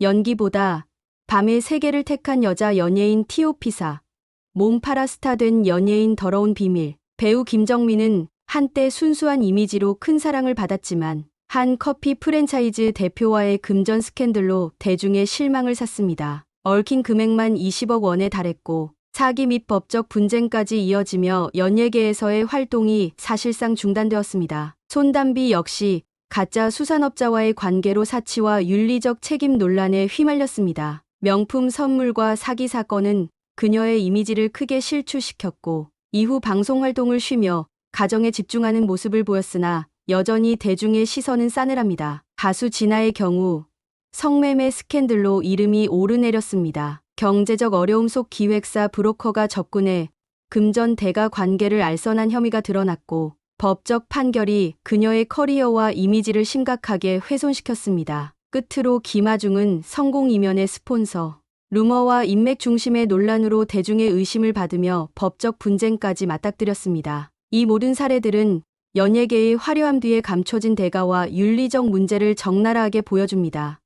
연기보다 밤의 세계를 택한 여자 연예인 티오피사. 몸파라 스타 된 연예인 더러운 비밀. 배우 김정민은 한때 순수한 이미지로 큰 사랑을 받았지만 한 커피 프랜차이즈 대표와의 금전 스캔들로 대중의 실망을 샀습니다. 얽힌 금액만 20억 원에 달했고 사기 및 법적 분쟁까지 이어지며 연예계에서의 활동이 사실상 중단되었습니다. 손담비 역시 가짜 수산업자와의 관계로 사치와 윤리적 책임 논란에 휘말렸습니다. 명품 선물과 사기 사건은 그녀의 이미지를 크게 실추시켰고 이후 방송 활동을 쉬며 가정에 집중하는 모습을 보였으나 여전히 대중의 시선은 싸늘합니다. 가수 진아의 경우 성매매 스캔들로 이름이 오르내렸습니다. 경제적 어려움 속 기획사 브로커가 접근해 금전 대가 관계를 알선한 혐의가 드러났고 법적 판결이 그녀의 커리어와 이미지를 심각하게 훼손시켰습니다. 끝으로 김아중은 성공 이면의 스폰서, 루머와 인맥 중심의 논란으로 대중의 의심을 받으며 법적 분쟁까지 맞닥뜨렸습니다. 이 모든 사례들은 연예계의 화려함 뒤에 감춰진 대가와 윤리적 문제를 적나라하게 보여줍니다.